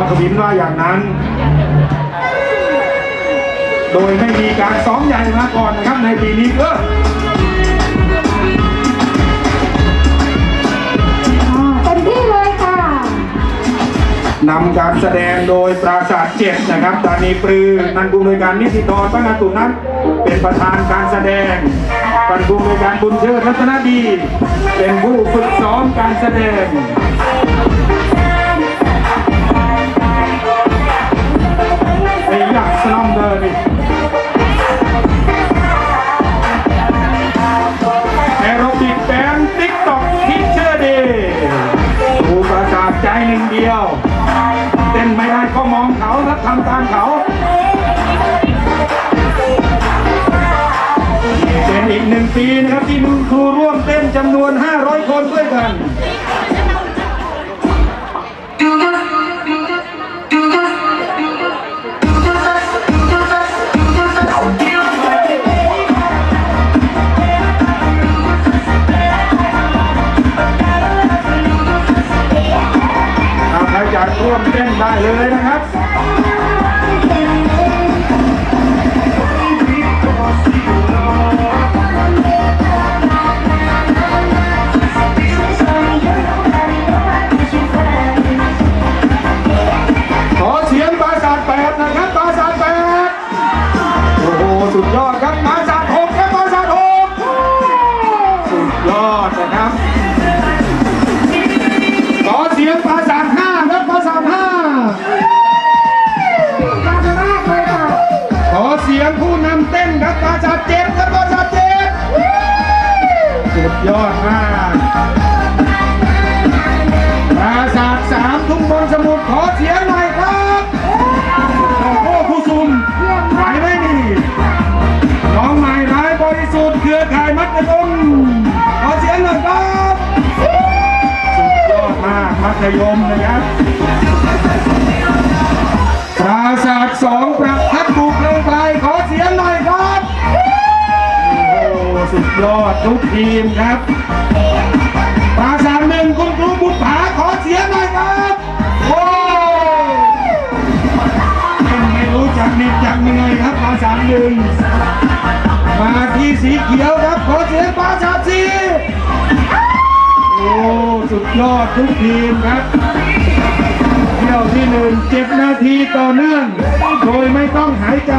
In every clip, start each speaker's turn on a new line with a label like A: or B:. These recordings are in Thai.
A: รขวินว่าอย่างนั้น โดยไม่มีการซ้อมใหญ่มาก่อนนะครับในปีนี้เออ
B: อ่าเต็มที่เลยค่ะ
A: นำการแสดงโดยปราสาทเจ็ดนะครับดานีปรือนันบุญโดยการนิติธรตั้งอาตุนั้นเป็นประธานการแสดงปันบุญโดยการบุญเชิดรัตนดี เป็นผู้ฝึกซ้อมการแสดงำนวน 500 คนด้วยกัน สุดยอดครับ
B: มาา
A: กมัธยมนะครับปราศาสตร์สองประทัดบุกเลิงไปขอเสียงหน่อยครับโอ้สุดยอดทุกทีมครับปราศาสตร์หนึ่งคุณครูบุญผาขอเสียงหน่อยครับโอ้ไม่รู้จักเหน็ดจักเหนื่อยครับปราศาสตร์หนึ่งมาที่สีเขียวครับขอเสียงปราศาสตร์สี สุดยอดทุกทีมครับเที่ยวที่หนึ่งเจ็ดนาทีต่อเนื่อง โดยไม่ต้องหายใจ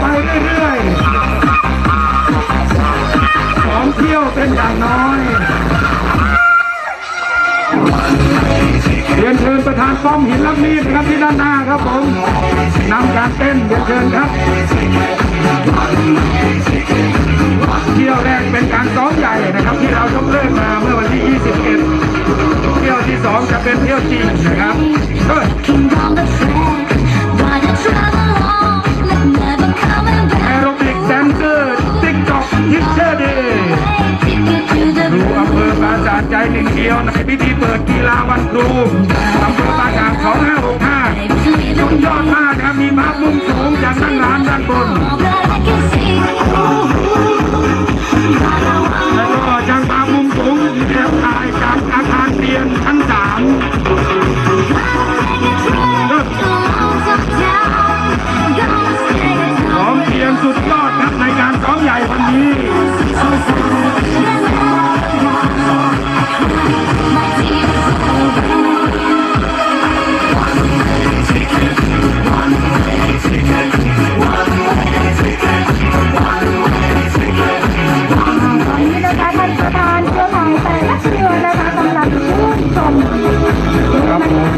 A: ไปเรื่อยๆสองเที่ยวเป็นอย่างน้อย เรียนเชิญประธานป้อมหินลับมีดนะครับที่ด้านหน้าครับผมนำการเต้นเรียนเชิญครับ เที่ยวแรกเป็นการซ้อมใหญ่นะครับ ที่เรายกเลิกมาเมื่อวันที่ 21 เที่ยวที่ 2 จะเป็นเที่ยวจริงนะครับ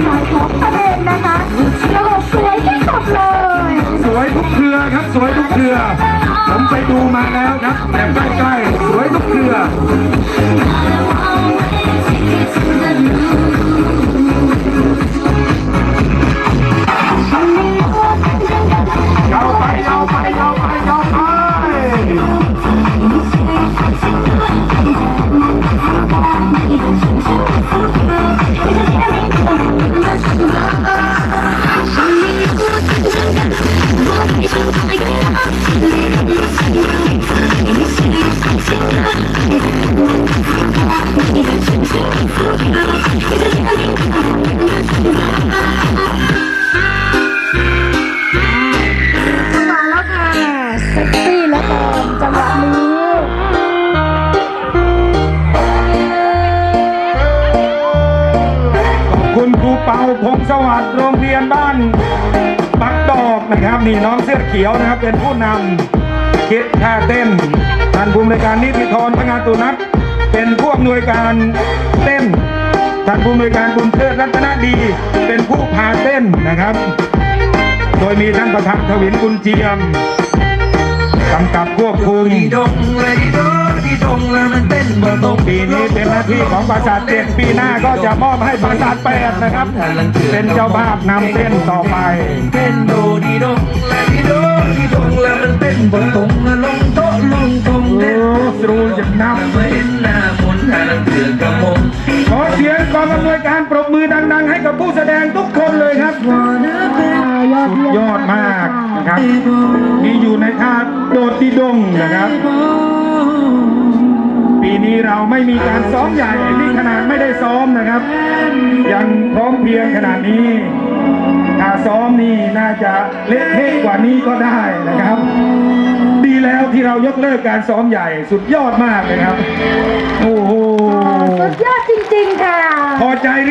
A: สายขอ
C: ง
A: ประเด็นนะคะระบบสวยที่สุดเลยสวย
C: ทุกเค
A: รือครับสวยทุกเครือ ผมไปดูมาแล้วนะแต่ใกล้ๆสวยทุกเครือ มาแล้วค่ะเซ็กซี่และตอนจังหวะ
C: นี้
A: ขอบคุณครูเปาพงสวัสดิ์โรงเรียนบ้านปักดอกนะครับ นี่น้องเสื้อเขียวนะครับ เป็นผู้นำคิดท่าเต้น ท่านผู้อำนวยการนิติธรพงานตุนัทเป็นผู้อำนวยการเต้นท่านผู้อำนวยการบุญเทิดรัตนดี เป็นผู้พาเต้นนะครับ โดยมีท่านประธานทวินกุลเจียมกำกับควบคุม
D: ดีดงเลยดีดงดีดงแล้วมันเต้นบนตรง
A: ปีนี้เป็นหน้าที่ของปราสาทเจ็ดปีหน้าก็จะมอบให้ปราสาทแปดนะครับ เป็นเจ้าภาพนำเต้นต่อไป งๆให้กับผู้แสดงทุกคนเลยครับ
B: ยอด
A: สุด
B: เยี่ยม
A: ยอดมากนะครับมีอยู่ในท่าโดดดีดงนะครับ ปีนี้เราไม่มีการซ้อมใหญ่นี่ขนาดไม่ได้ซ้อมนะครับ ยังพร้อมเพรียงขนาดนี้ถ้าซ้อมนี่น่าจะเละเทะกว่านี้ก็ได้นะครับ ดีแล้วที่เรายกเลิกการซ้อมใหญ่สุดยอดมากเลยครับ โอ้โห
B: สุดยอดจริงๆค่ะ
A: พอใจหรือ